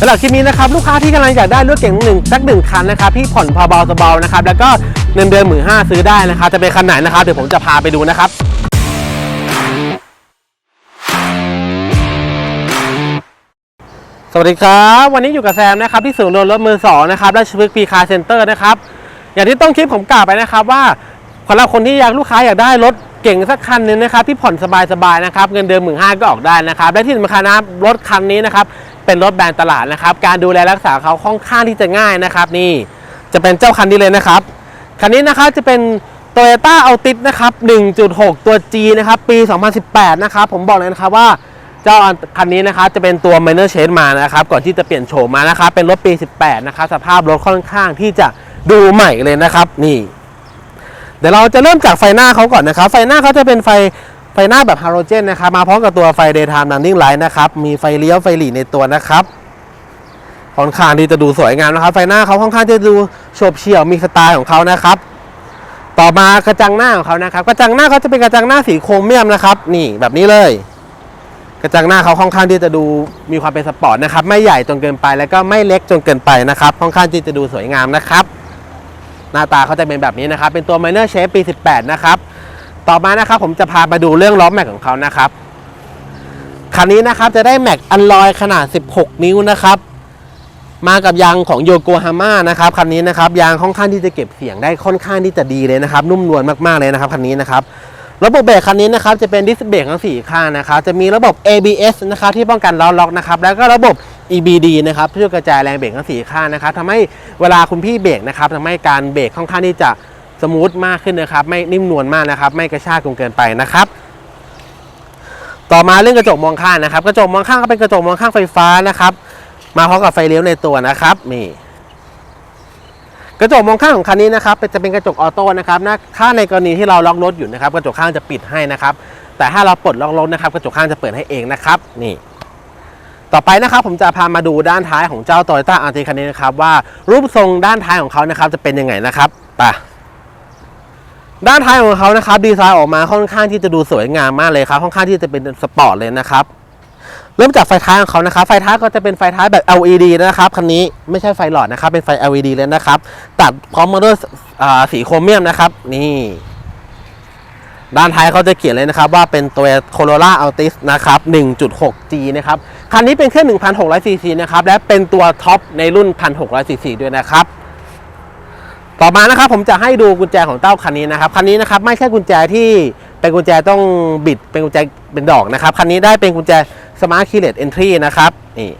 สำหรับคลิปนี้นะครับลูกค้าที่กำลังอยากได้รถเก๋งหนึ่งสักหนึ่งคันนะครับที่ผ่อนพอเบาสบานะครับแล้วก็เงินเดือนหมื่นห้าซื้อได้นะครับจะเป็นคันไหนนะครับเดี๋ยวผมจะพาไปดูนะครับสวัสดีครับวันนี้อยู่กับแซมนะครับที่ศูนย์รถรถมือสองนะครับราชพฤกษ์พีคาร์เซ็นเตอร์นะครับอย่างที่ต้นคลิปผมกล่าวไปนะครับว่าสำหรับคนที่อยากลูกค้าอยากได้รถเก่งสักคันนึงนะครับที่ผ่อนสบายๆนะครับเงินเดือนหมื่นห้าก็ออกได้นะครับและที่สำคัญนะครับรถคันนี้นะครับ เป็นรถแบรนด์ตลาดนะครับ การดูแลรักษาเขาค่อนข้างที่จะง่ายนะครับ นี่จะเป็นเจ้าคันนี้เลยนะครับ คันนี้นะครับจะเป็น Toyota Altis นะครับ 1.6 ตัว G นะครับ ปี 2018 นะครับ ผมบอกเลยนะครับว่าเจ้าคันนี้นะครับจะเป็นตัว minor change มานะครับ ก่อนที่จะเปลี่ยนโฉมมานะครับ เป็นรถปี 18 นะครับ สภาพรถค่อนข้างที่จะดูใหม่เลยนะครับ นี่ เดี๋ยวเราจะเริ่มจากไฟหน้าเขาก่อนนะครับ ไฟหน้าเขาจะเป็นไฟ ฟหน้าแบบฮาโลเจนนะครับมาพร้อมกับตัวไฟ daytime running light นะครับมีไฟเลี้ยวไฟหลีในตัวนะครับค่อนข้างที่จะดูสวยงามนะครับ ไฟหน้าเขาค่อนข้างจะดูโฉบเฉี่ยวมีสไตล์ของเขานะครับ ต่อมากระจังหน้าของเขานะครับ กระจังหน้าเขาจะเป็นกระจังหน้าสีโครเมียมนะครับ นี่แบบนี้เลย กระจังหน้าเขาค่อนข้างที่จะดูมีความเป็นสปอร์ตนะครับ ไม่ใหญ่จนเกินไปแล้วก็ไม่เล็กจนเกินไปนะครับ ค่อนข้างที่จะดูสวยงามนะครับ หน้าตาเขาจะเป็นแบบนี้นะครับ เป็นตัว Minor Shape ปี 18 นะครับ ต่อมานะครับผมจะพามาดูเรื่องล้อแม็กของเขานะครับคันนี้นะครับจะได้แม็กอันลอยขนาด 16 นิ้วนะครับ มากับยางของโยโกฮาม่านะครับคันนี้นะครับยางค่อนข้างที่จะเก็บเสียงได้ค่อนข้างที่จะดีเลยนะครับ นุ่มนวลมากๆเลยนะครับคันนี้นะครับระบบเบรกคันนี้นะครับจะเป็นดิสเบรกทั้ง4ข้างนะครับจะมีระบบ ABS นะครับที่ป้องกันล้อล็อกนะครับแล้วก็ระบบ EBD นะครับเพื่อกระจายแรงเบรกทั้ง4ข้างนะครับทำให้เวลาคุณพี่เบรกนะครับทำให้การเบรกค่อนข้างที่จะ สมูทมากขึ้นนะครับ ไม่นิ่มนวลมากนะครับ ไม่กระชากจนเกินไปนะครับ ต่อมาเรื่องกระจกมองข้างนะครับ กระจกมองข้างก็เป็นกระจกมองข้างไฟฟ้านะครับ มาพร้อมกับไฟเลี้ยวในตัวนะครับนี่กระจกมองข้างของคันนี้นะครับจะเป็นกระจกออโต้นะครับนะถ้าในกรณีที่เราล็อกรถอยู่นะครับ กระจกข้างจะปิดให้นะครับ แต่ถ้าเราปลดล็อกรถนะครับ กระจกข้างจะเปิดให้เองนะครับนี่ ต่อไปนะครับ ผมจะพามาดูด้านท้ายของเจ้า Toyota a r t คันนี้นะครับว่ารูปทรงด้านท้ายของเขานะครับ จะเป็นยังไงนะครับไป ด้านท้ายของเขานะครับดีไซน์ออกมาค่อนข้างที่จะดูสวยงามมากเลยครับค่อนข้างที่จะเป็นสปอร์ตเลยนะครับเริ่มจากไฟท้ายของเขานะครับ ไฟท้ายก็จะเป็นไฟท้ายแบบ LED นะครับคันนี้ไม่ใช่ไฟหลอดนะครับ เป็นไฟ LED เลยนะครับ ตัดพร้อมมาด้วยสีโครเมียมนะครับ นี่ ด้านท้ายเขาจะเขียนเลยนะครับว่าเป็นตัว Corolla Altis นะครับ 1.6G นะครับ คันนี้เป็นเครื่อง 1,600 cc นะครับ และเป็นตัวท็อปในรุ่น 1,600 cc ด้วยนะครับ ต่อมานะครับผมจะให้ดูกุญแจของเต้าคันนี้นะครับคันนี้นะครับไม่ใช่กุญแจที่เป็นกุญแจต้องบิดเป็นกุญแจเป็นดอกนะครับคันนี้ได้เป็นกุญแจ Smart Keyless Entry นะครับนี่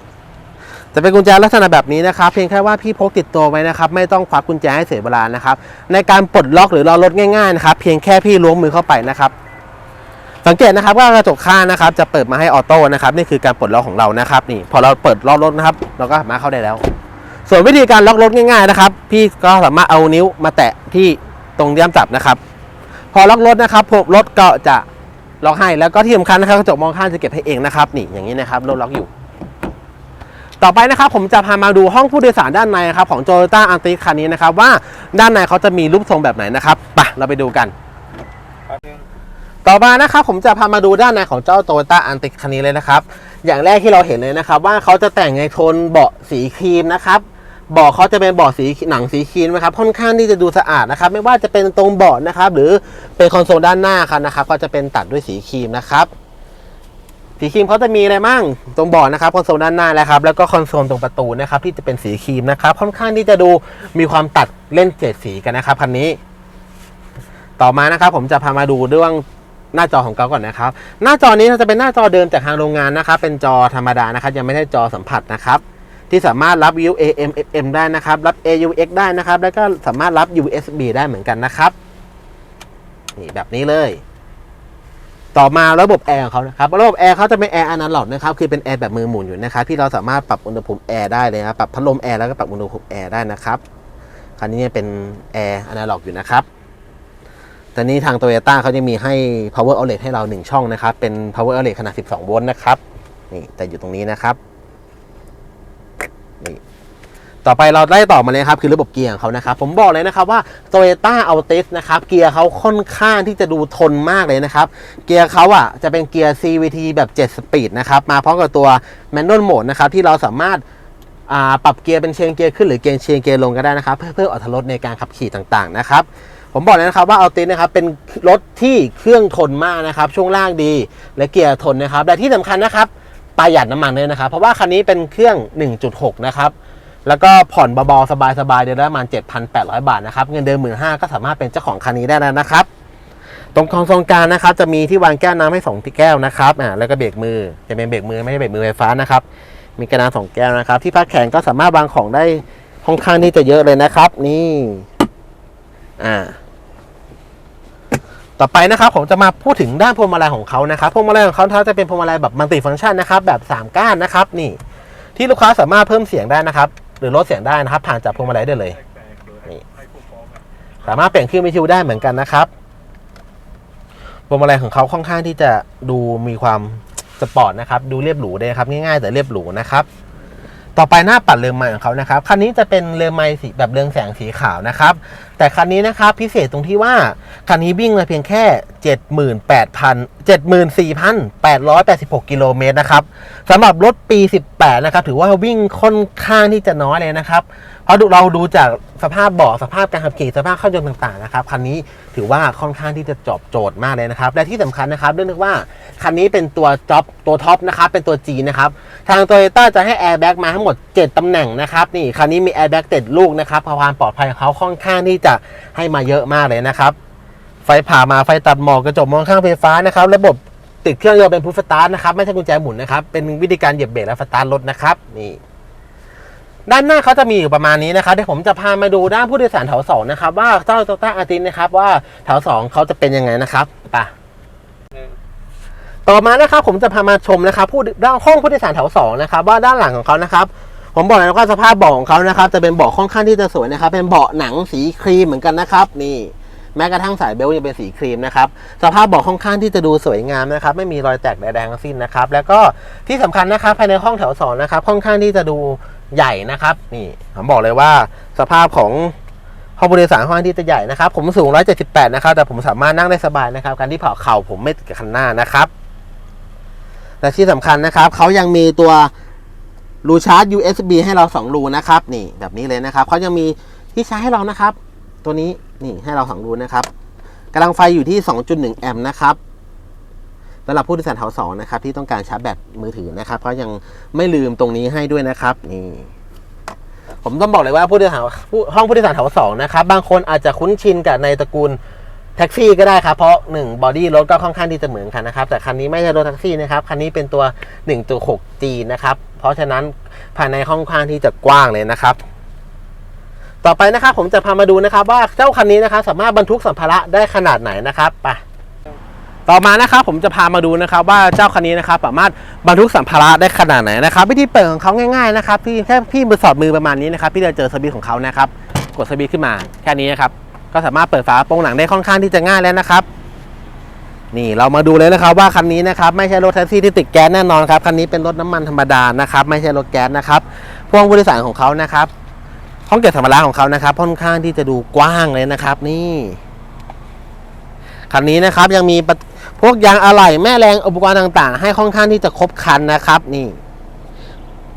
จะเป็นกุญแจลักษณะแบบนี้นะครับเพียงแค่ว่าพี่พกติดตัวไว้นะครับไม่ต้องควักกุญแจให้เสียเวลานะครับในการปลดล็อกหรือราลดง่ายๆนะครับเพียงแค่พี่ล้วงมือเข้าไปนะครับสังเกตนะครับว่ากระจกข้างนะครับจะเปิดมาให้ออโต้นะครับนี่คือการปลดล็อกของเรานะครับนี่พอเราเปิดล็อกรถนะครับเราก็มาเข้าได้แล้ว ส่วนวิธีการล็อกรถง่ายๆนะครับ พี่ก็สามารถเอานิ้วมาแตะที่ตรงย่ามจับนะครับ พอล็อกรถนะครับผมรถก็จะล็อกให้แล้วก็ที่สำคัญนะครับกระจกมองข้างจะเก็บให้เองนะครับนี่อย่างนี้นะครับรถล็อกอยู่ ต่อไปนะครับผมจะพามาดูห้องผู้โดยสารด้านในนะครับของ Toyota a r t i คันนี้นะครับว่าด้านในเขาจะมีรูปทรงแบบไหนนะครับไปเราไปดูกัน ต่อมานะครับผมจะพามาดูด้านในของเจ้า Toyota a r t i คันนี้เลยนะครับ อย่างแรกที่เราเห็นเลยนะครับ ว่าเขาจะแต่งในโทนเบาะสีครีมนะครับ เบาะเขาจะเป็นเบาะสีหนังสีครีมนะครับค่อนข้างที่จะดูสะอาดนะครับ ไม่ว่าจะเป็นตรงเบาะนะครับ หรือเป็นคอนโซลด้านหน้าครับนะครับ ก็จะเป็นตัดด้วยสีครีมนะครับ สีครีมเขาจะมีอะไรมั่งตรงเบาะนะครับคอนโซลด้านหน้าแล้วครับ แล้วก็คอนโซลตรงประตูนะครับที่จะเป็นสีครีมนะครับ ค่อนข้างที่จะดูมีความตัดเล่นเฉดสีกันนะครับคันนี้ ต่อมานะครับ ผมจะพามาดูเรื่องหน้าจอของเขาก่อนนะครับ หน้าจอนี้จะเป็นหน้าจอเดิมจากทางโรงงานนะครับ เป็นจอธรรมดานะครับ ยังไม่ได้จอสัมผัสนะครับ ที่สามารถรับ View AM FM ได้นะครับ รับ AUX ได้นะครับ แล้วก็สามารถรับ USB ได้เหมือนกันนะครับ นี่แบบนี้เลย ต่อมาระบบแอร์ของเขานะครับ ระบบแอร์เขาจะเป็นแอร์อนาล็อกนะครับ คือเป็นแอร์แบบมือหมุนอยู่นะครับ ที่เราสามารถปรับอุณหภูมิแอร์ได้เลยนะครับปรับพัดลมแอร์แล้วก็ปรับอุณหภูมิแอร์ได้นะครับ คันนี้เนี่ยเป็นแอร์อนาล็อกอยู่นะครับแต่นี้ทาง Toyota เขาจะมีให้ power outlet ให้เรา 1 ช่องนะครับ เป็น power outlet ขนาด 12 โวลต์นะครับ นี่ แต่อยู่ตรงนี้นะครับ นี่ต่อไปเราได้ต่อมาเลยครับคือระบบเกียร์ของเขานะครับผมบอกเลยนะครับว่า Toyota Altis นะครับเกียร์เขาค่อนข้างที่จะดูทนมากเลยนะครับ เกียร์เขาอะจะเป็นเกียร์ CVT แบบ 7 สปีดนะครับมาพร้อมกับตัว Manual Mode นะครับที่เราสามารถปรับเกียร์เป็นเชนเกียร์ขึ้นหรือเกียร์เชนเกียร์ลงก็ได้นะครับ เพื่อเพิ่มอรรถรสในการขับขี่ต่างๆนะครับผมบอกเลยนะครับว่าเอาตินนะครับเป็นรถที่เครื่องทนมากนะครับช่วงล่างดีและเกียร์ทนนะครับและที่สำคัญนะครับ ประหยัดน้ำมันเลยนะครับ เพราะว่าคันนี้เป็นเครื่อง 1.6 นะครับแล้วก็ผ่อนเบาๆสบายๆเดือนละประมาณ 7,800 บาทนะครับ เงินเดือนหมื่นห้าก็สามารถเป็นเจ้าของคันนี้ได้แล้วนะครับ ตรงคอนโซลกลางนะครับ จะมีที่วางแก้วน้ำให้สองที่แก้วนะครับอ่าแล้วก็เบรกมือจะเป็นเบรกมือไม่ใช่เบรกมือไฟฟ้านะครับ มีกระดานสองแก้วนะครับ ที่พักแขนก็สามารถวางของได้ค่อนข้างที่จะเยอะเลยนะครับ นี่ อ่า ต่อไปนะครับผมจะมาพูดถึงด้านพวงมาลัยของเขานะครับพวงมาลัยของเขาจะเป็นพวงมาลัยแบบมัลติฟังก์ชันนะครับแบบ 3 ก้านนะครับนี่ ที่ลูกค้าสามารถเพิ่มเสียงได้นะครับ หรือลดเสียงได้นะครับ ผ่านจากพวงมาลัยได้เลยนี่สามารถเปลี่ยนคลื่นวิทยุได้เหมือนกันนะครับพวงมาลัยของเขาค่อนข้างที่จะดูมีความสปอร์ตนะครับ ดูเรียบหรูเลยครับง่ายๆแต่เรียบหรูนะครับ ต่อไปหน้าปัดเรืองไม้ของเขานะครับ คันนี้จะเป็นเรืองไม้สีแบบเรืองแสงสีขาวนะครับ แต่คันนี้นะครับพิเศษตรงที่ว่า คันนี้วิ่งมาเพียงแค่ 78,000 74,886 กิโลเมตรนะครับสำหรับรถปี 18 นะครับ ถือว่าวิ่งค่อนข้างที่จะน้อยเลยนะครับ เพราะดูเราดูจากสภาพเบาะสภาพการขับขี่สภาพเครื่องยนต์ต่างๆนะครับคันนี้ถือว่าค่อนข้างที่จะจอบโจทย์มากเลยนะครับ และที่สำคัญนะครับเรื่องนึกว่าคันนี้เป็นตัวจ็อบตัวท็อปนะครับเป็นตัว G นะครับทางโตโยต้าจะให้แอร์แบ็กมาทั้งหมด 7ตำแหน่งนะครับนี่คันนี้มีแอร์แบ็กเจ็ดลูกนะครับความปลอดภัยของเขาค่อนข้างที่จะให้มาเยอะมากเลยนะครับไฟผ่ามาไฟตัดหมอกกระจกมองข้างไฟฟ้านะครับระบบติดเครื่องยนต์เป็นพุทสตาร์ทนะครับไม่ใช่กุญแจหมุนนะครับเป็นวิธีการเหยียบเบรกและสตาร์ทรถนะครับนี่ ด้านหน้าเขาจะมีอยู่ประมาณนี้นะครับเดี๋ยวผมจะพามาดูด้านผู้โดยสารแถวสองนะครับว่าเจ้าโตต้าอาร์ตินนะครับว่าแถวสองเขาจะเป็นยังไงนะครับไปต่อมานะครับผมจะพามาชมนะครับผู้ด้านห้องผู้โดยสารแถวสองนะครับว่าด้านหลังของเขานะครับผมบอกเลยว่าสภาพเบาะของเขานะครับจะเป็นเบาะค่อนข้างที่จะสวยนะครับ เป็นเบาะหนังสีครีมเหมือนกันนะครับ นี่แม้กระทั่งสายเบลต์ยังเป็นสีครีมนะครับสภาพเบาะค่อนข้างที่จะดูสวยงามนะครับ ไม่มีรอยแตกใดๆทั้งสิ้นนะครับ แล้วก็ที่สำคัญนะครับภายในห้องแถวสองนะครับค่อนข้างที่จะดู ใหญ่นะครับ นี่ผมบอกเลยว่าสภาพของห้องผู้โดยสารค่อนข้างที่จะใหญ่นะครับ ผมสูง 178 นะครับ แต่ผมสามารถนั่งได้สบายนะครับ การที่เผาเข่าผมไม่ติดกับคันหน้านะครับ และที่สำคัญนะครับเขายังมีตัวรูชาร์จ USB ให้เรา2รูนะครับ นี่แบบนี้เลยนะครับเขายังมีที่ชาร์จให้เรานะครับ ตัวนี้นี่ให้เรา2รูนะครับกำลังไฟอยู่ที่ 2.1 แอมป์นะครับ สำหรับผู้โดยสารแถวสองนะครับที่ต้องการชาร์จแบตมือถือนะครับเขายังไม่ลืมตรงนี้ให้ด้วยนะครับนี่ผมต้องบอกเลยว่าผู้โดยสารผู้ห้องผู้โดยสารแถวสองนะครับบางคนอาจจะคุ้นชินกับในตระกูลแท็กซี่ก็ได้ครับ เพราะ1บอดี้รถก็ค่อนข้างที่จะเหมือนกันนะครับ แต่คันนี้ไม่ใช่รถแท็กซี่นะครับ คันนี้เป็นตัว1ตัว 6G นะครับ เพราะฉะนั้นภายในห้องข้างที่จะกว้างเลยนะครับ ต่อไปนะครับผมจะพามาดูนะครับว่าเจ้าคันนี้นะครับสามารถบรรทุกสัมภาระได้ขนาดไหนนะครับไป ต่อมานะครับผมจะพามาดูนะครับว่าเจ้าคันนี้นะครับสามารถบรรทุกสัมภาระได้ขนาดไหนนะครับวิธีเปิดของเขาง่ายๆนะครับพี่แค่พี่มือสอดมือประมาณนี้นะครับพี่จะเจอสวิตช์ของเขานะครับกดสวิตช์ขึ้นมาแค่นี้นะครับก็สามารถเปิดฝาโปรงหลังได้ค่อนข้างที่จะง่ายแล้วนะครับ นี่เรามาดูเลยนะครับว่าคันนี้นะครับไม่ใช่รถแท็กซี่ที่ติดแก๊สแน่นอนครับคันนี้เป็นรถน้ำมันธรรมดานะครับไม่ใช่รถแก๊สนะครับพวงผู้โดยสารของเขานะครับห้องเก็บสัมภาระของเขานะครับค่อนข้างที่จะดูกว้างเลยนะครับ นี่ คันนี้นะครับยังมีพวกยางอะไหล่แม่แรงอุปกรณ์ต่างๆ ให้ค่อนข้างที่จะครบครันนะครับนี่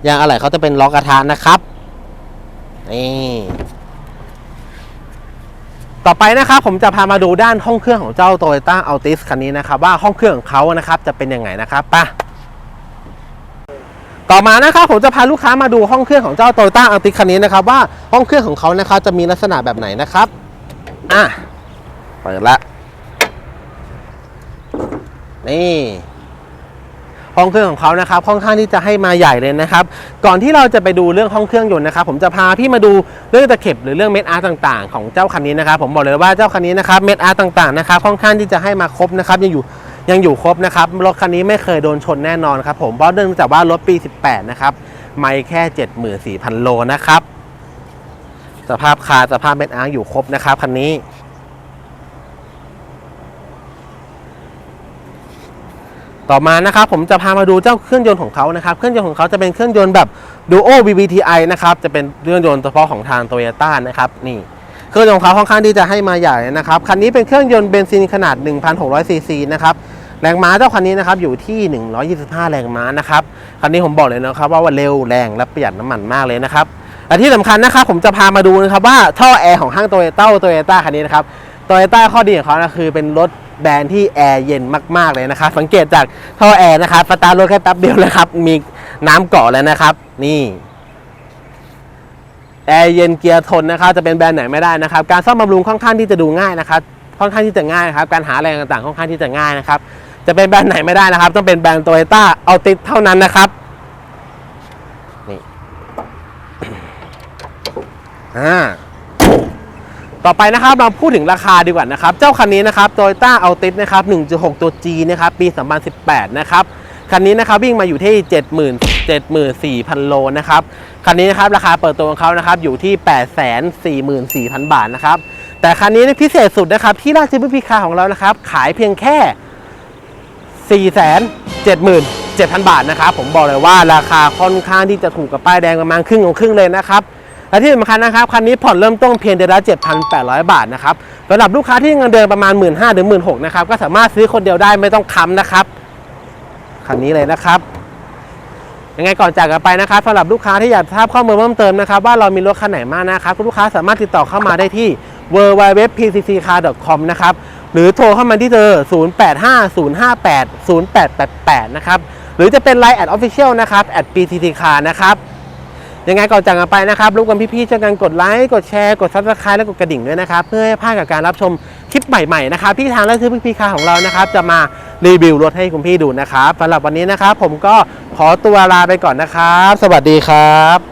ยางอะไหล่เขาจะเป็นล้อกกระทะนะครับนี่ต่อไปนะครับผมจะพามาดูด้านห้องเครื่องของเจ้า Toyota Altis คันนี้นะครับว่าห้องเครื่องของเขานะครับจะเป็นยังไงนะครับไปะต่อมานะครับผมจะพาลูกค้ามาดูห้องเครื่องของเจ้า Toyota Altis คันนี้นะครับว่าห้องเครื่องของเขานะครับจะมีลักษณะแบบไหนนะครับอะเปิดละ นี่ห้องเครื่องของเขานะครับค่อนข้างที่จะให้มาใหญ่เลยนะครับ ก่อนที่เราจะไปดูเรื่องห้องเครื่องยนต์นะครับ ผมจะพาพี่มาดูเรื่องตะเข็บหรือเรื่องเม็ดอาร์ต่างๆ ของเจ้าคันนี้นะครับ ผมบอกเลยว่าเจ้าคันนี้นะครับเม็ดอาร์ต่างๆนะครับค่อนข้างที่จะให้มาครบนะครับยังอยู่ยังอยู่ครบนะครับรถคันนี้ไม่เคยโดนชนแน่นอนครับผมเพราะเนื่องจากว่ารถปี 18 นะครับไม่แค่ 74,000 โลนะครับสภาพคาร์สภาพเม็ดอาร์อยู่ครบนะครับคันนี้ ต่อมานะครับผมจะพามาดูเจ้าเครื่องยนต์ของเขานะครับ เครื่องยนต์ของเขาจะเป็นเครื่องยนต์แบบ Duo VVTi นะครับ จะเป็นเครื่องยนต์เฉพาะของทาง Toyota นะครับ นี่ เครื่องยนต์ของเขาค่อนข้างที่จะให้มาใหญ่นะครับ คันนี้เป็นเครื่องยนต์เบนซินขนาด 1,600 ซีซีนะครับ แรงม้าเจ้าคันนี้นะครับอยู่ที่ 125 แรงม้านะครับ คันนี้ผมบอกเลยนะครับว่าว่าเร็วแรงและประหยัดน้ำมันมากเลยนะครับและที่สำคัญนะครับผมจะพามาดูนะครับว่าท่อแอร์ของห้างโตโยต้าโตโยต้าคันนี้นะครับโตโยต้าข้อดีของเขานะคือเป็นรถ แบรนด์ที่แอร์เย็นมากๆเลยนะครับสังเกตจากท่อแอร์นะครับสตาร์ทรถแค่แป๊บเดียวนะครับ มีน้ำเกาะแล้วนะครับ นี่แอร์เย็นเกียร์ทนนะครับจะเป็นแบรนด์ไหนไม่ได้นะครับ การซ่อมบำรุงค่อนข้างที่จะดูง่ายนะครับค่อนข้างที่จะง่ายนะครับการหาแรงต่างๆค่อนข้างที่จะง่ายนะครับ จะเป็นแบรนด์ไหนไม่ได้นะครับ ต้องเป็นแบรนด์โตโยต้าเอาติดเท่านั้นนะครับนี่อ่า ต่อไปนะครับเราพูดถึงราคาดีกว่านะครับ เจ้าคันนี้นะครับ Toyota Altis นะครับ 1.6 ตัว G นะครับ ปี 2018 นะครับ คันนี้นะครับวิ่งมาอยู่ที่ 70,000 74,000 โลนะครับ คันนี้นะครับราคาเปิดตัวของเขานะครับอยู่ที่ 844,000 บาทนะครับ แต่คันนี้พิเศษสุดนะครับที่ราชบุรีคาของเรานะครับ ขายเพียงแค่ 477,000 บาทนะครับ ผมบอกเลยว่าราคาค่อนข้างที่จะถูกกับป้ายแดงประมาณครึ่งของครึ่งเลยนะครับ และที่สำคัญนะครับคันนี้ผ่อนเริ่มต้นเพียงเดือนละ 7,800 บาทนะครับสำหรับลูกค้าที่เงินเดือนประมาณ 1 5ื่นถึงหมื่นนะครับก็สามารถซื้อคนเดียวได้ไม่ต้องค้ำนะครับคันนี้เลยนะครับยังไงก่อนจากกันไปนะครับสำหรับลูกค้าที่อยากทราบข้อมูลเพิ่มเติมนะครับว่าเรามีรถคันไหนมากนะครับลูกค้าสามารถติดต่อเข้ามาได้ที่ www.pcccar.com นะครับหรือโทรเข้ามาที่เบอร์0850580888 นะครับ หรือจะเป็น Line แอด Official นะครับ at pcccar นะครับ ยังไงก่อนจากกันไปนะครับรู้กันพี่ๆช่วยกันกดไลค์กดแชร์กดซับสไครต์และกดกระดิ่งด้วยนะครับเพื่อให้พลาดกับการรับชมคลิปใหม่ๆนะครับที่ทางและซื้อพี่ๆคาของเรานะครับจะมารีวิวรถให้คุณพี่ดูนะครับสำหรับวันนี้นะครับผมก็ขอตัวลาไปก่อนนะครับ สวัสดีครับ